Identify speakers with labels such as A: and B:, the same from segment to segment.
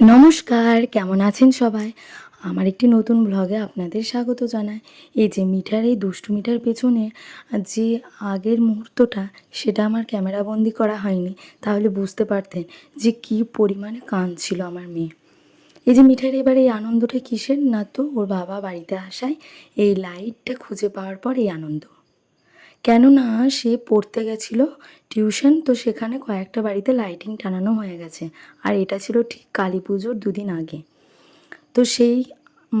A: নমস্কার, কেমন আছেন সবাই? আমার একটি নতুন ব্লগে আপনাদের স্বাগত জানাই। এই যে মিঠার এই দুষ্টু মিঠার পেছনে যে আগের মুহূর্তটা, সেটা আমার ক্যামেরাবন্দি করা হয়নি। তাহলে বুঝতে পারতেন যে কী পরিমাণে কাঁদছিল আমার মেয়ে। এই যে মিঠার এবার এই আনন্দটা কিসের না তো? ওর বাবা বাড়িতে আসায় এই লাইটটা খুঁজে পাওয়ার পর এই আনন্দ। কেননা সে পড়তে গেছিল টিউশন, তো সেখানে কয়েকটা বাড়িতে লাইটিং টানানো হয়ে গেছে। আর এটা ছিল ঠিক কালী পুজোর দুদিন আগে। তো সেই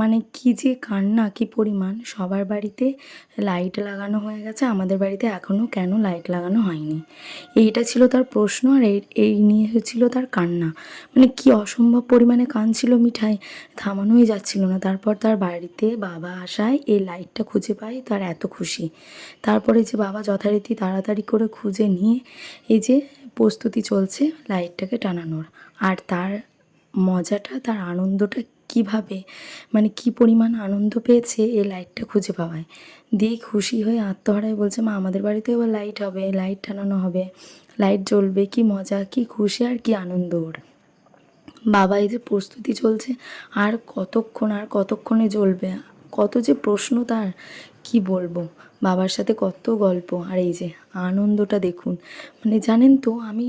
A: মানে কি যে কান্না, কি পরিমাণ? সবার বাড়িতে লাইট লাগানো হয়ে গেছে, আমাদের বাড়িতে এখনও কেন লাইট লাগানো হয়নি? এইটা ছিল তার প্রশ্ন আর এই এই নিয়ে হয়েছিল তার কান্না। মানে কি অসম্ভব পরিমাণে কাঁদছিল মিঠাই, থামানোই যাচ্ছিল না। তারপর তার বাড়িতে বাবা আসায় এই লাইটটা খুঁজে পায়, তার এত খুশি। তারপরে যে বাবা যথারীতি তাড়াতাড়ি করে খুঁজে নিয়ে এই যে প্রস্তুতি চলছে লাইটটাকে টানানোর। আর তার মজাটা, তার আনন্দটা কীভাবে মানে কি পরিমাণ আনন্দ পেয়েছে এই লাইটটা খুঁজে পাওয়ায়। দিয়ে খুশি হয়ে আত্মহারায় বলছে, মা, আমাদের বাড়িতে এবার লাইট হবে লাইট টানানো হবে লাইট জ্বলবে, কি মজা, কি খুশি আর কি আনন্দ ওর। বাবা, এই যে প্রস্তুতি চলছে, আর কতক্ষণ, আর কতক্ষণে জ্বলবে? কত যে প্রশ্ন তার, কি বলব? বাবার সাথে কত গল্প, আর এই যে আনন্দটা দেখুন। মানে জানেন তো, আমি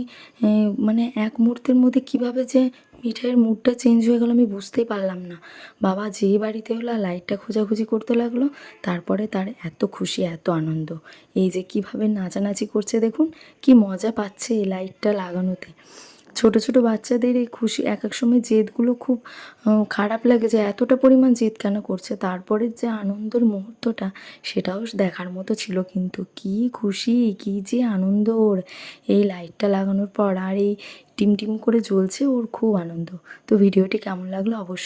A: মানে এক মুহূর্তের মধ্যে কীভাবে যে মিঠাইয়ের মুডটা চেঞ্জ হয়ে গেল, আমি বুঝতেই পারলাম না। বাবা যে বাড়িতে হলো লাইটটা খোঁজাখুঁজি করতে লাগল, তারপরে তার এত খুশি, এত আনন্দ। এই যে কীভাবে নাচানাচি করছে দেখুন, কি মজা পাচ্ছে এই লাইটটা লাগানোতে। ছোট ছোট বাচ্চাদের এই খুশি এক এক সময় জেদগুলো খুব খারাপ লাগে যে এতটা পরিমাণ জেদ কেন করছে? তারপরের যে আনন্দের মুহূর্তটা সেটাও দেখার মতো ছিল কিন্তু কি খুশি, কি যে আনন্দ ওর। এই লাইটটা লাগানোর পর আর এই টিম টিম করে জ্বলছে ওর খুব আনন্দ। তো ভিডিওটি কেমন লাগল অবশ্যই